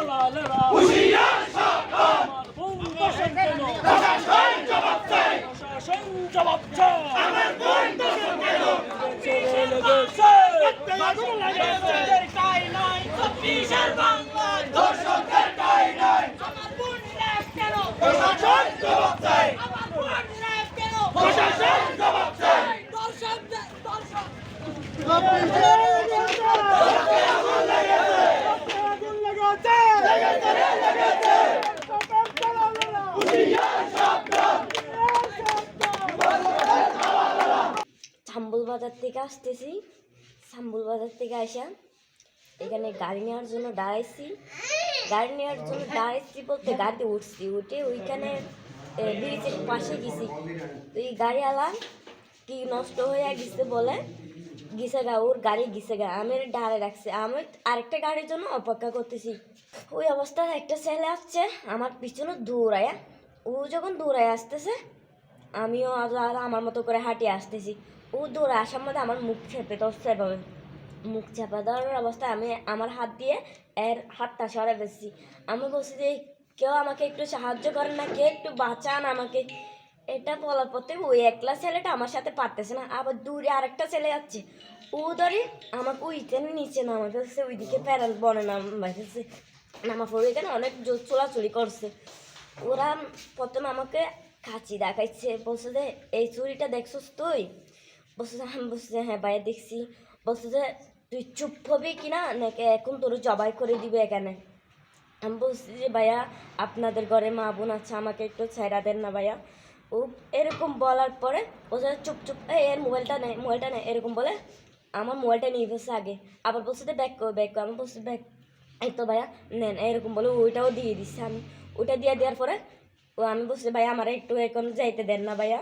দালালেরা হুঁশিয়ার সরকার প্রশাসন কেন প্রশাসন জবাব চাই প্রশাসন জবাব চাই আমার কোন দোষ কেন লেগেছে লেগেছে তাই নয় চব্বিশের বাংলা দর্শকদের তাই নয় প্রশাসন জবাব চাই প্রশাসন জবাব চাই দর্শক দর্শক বাজার থেকে আসতেছি, সাম্বুল বাজার থেকে আসা। এখানে গাড়ি নেওয়ার জন্য দাঁড়াইছি। গাড়ি নেওয়ার জন্য দাঁড়াইছি বলতে গাড়িতে উঠছি, উঠে ওইখানে ব্রিজের পাশে গেছি। তো এই গাড়িওয়ালা কি নষ্ট হয়ে গেছে বলে গিসে গা, ওর গাড়ি গিসে গা আমি ডালে রাখছি। আমি আরেকটা গাড়ির জন্য অপেক্ষা করতেছি। ওই অবস্থায় একটা ছেলে আসছে আমার পিছনে দৌড়ায়া। ও যখন দৌড়ায় আসতেছে, আমিও আর আমার মতো করে হাঁটিয়ে আসতেছি। ও দৌড়ে আসার মধ্যে আমার মুখ চেপে ধরছে এভাবে মুখ চেপে ধরার অবস্থায় আমি আমার হাত দিয়ে এর হাতটা সরে ফেলছি। আমি বলছি যে, কেউ আমাকে একটু সাহায্য করেন না, কে একটু বাঁচান আমাকে। এটা বলার পথে ওই একলা ছেলেটা আমার সাথে পারতেছে না। আবার দূরে আরেকটা ছেলে যাচ্ছে ও ধরে আমাকে ওইখানে নিচে নামা ফেলছে, ওইদিকে প্যারাল বনে নামা ফেলছে। নামা পড়ে এখানে অনেক জোর চোলাচুলি করছে। ওরা প্রথমে আমাকে কাচি দেখাইছে, বলছে যে, এই চুরিটা দেখছস তুই? বলছে আমি বলছি যে হ্যাঁ ভাইয়া দেখছি। বলছে যে, তুই চুপ হবি কিনা নাকি এখন তোর জবাই করে দিবে এখানে? আমি বলছি যে, ভাইয়া, আপনাদের ঘরে মা বোন আছে, আমাকে একটু ছেড়া দেন না ভাইয়া। ও এরকম বলার পরে বলছে চুপ চুপ, এই, এর মোবাইলটা নেই মোবাইলটা নেই এরকম বলে আমার মোবাইলটা নিয়ে ফেলছে আগে। আবার বলছে যে, ব্যাক কর ব্যাক কর। আমি বলছি, ব্যাক, এই তো ভাইয়া, নেন। এরকম বলে ওইটাও দিয়ে দিচ্ছে আমি। ওইটা দিয়ে দেওয়ার পরে ও আমি বলছি, ভাইয়া, আমার একটু এখন যাইতে দেন না ভাইয়া।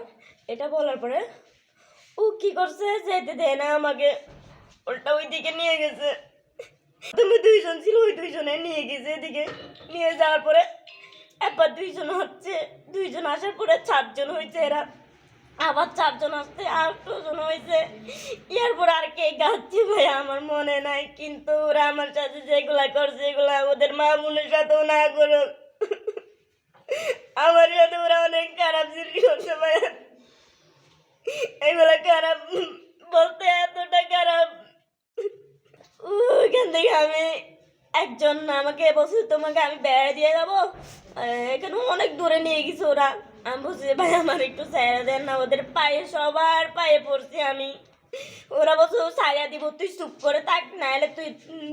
এটা বলার পরে ও কি করছে যাইতে দেয় না আমাকে। ওটা ওই দিকে নিয়ে গেছে। তুমি দুইজন ছিল, ওই দুইজনে নিয়ে গেছে এদিকে। নিয়ে যাওয়ার পরে একবার দুইজন হচ্ছে, দুইজন আসার পরে চারজন হয়েছে এরা। আবার চারজন আসতে আর দুজন হয়েছে। ইয়ার পর আর কে গাচ্ছে ভাই, আমার মনে নাই, কিন্তু ওরা আমার সাথে যেগুলা করছে, এগুলা ওদের মা বোনের সাথেও না করো আমার সাথে ওরা অনেক খারাপ সৃষ্টি করছে ভাই। এগুলা খারাপ। বলতে এতটা খারাপ। ওইখান থেকে আমি একজন আমাকে বলছে, তোমাকে আমি বেড়া দিয়ে যাব। এখানে অনেক দূরে নিয়ে গেছে ওরা। আমি বলছি, ভাই, আমার একটু ছায়া দেন না, ওদের পায়ে সবার পায়ে পড়ছি আমি। ওরা বলছে ছায়া দিব, তুই চুপ করে থাক, নাহলে তুই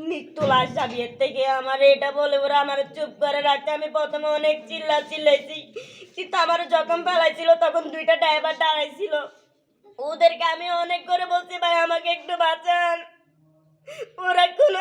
মৃত্যু লাশ যাবি এর থেকে। আমার এটা বলে ওরা আমার চুপ করে রাখতে আমি প্রথমে অনেক চিল্লা চিল্লাইছি কিন্তু আমার যখন ফেলাইছিল তখন দুইটা ড্রাইভার দাঁড়াইছিল। ওদেরকে আমি অনেক করে বলছি ভাই আমাকে একটু বাঁচান। ওরা কোনো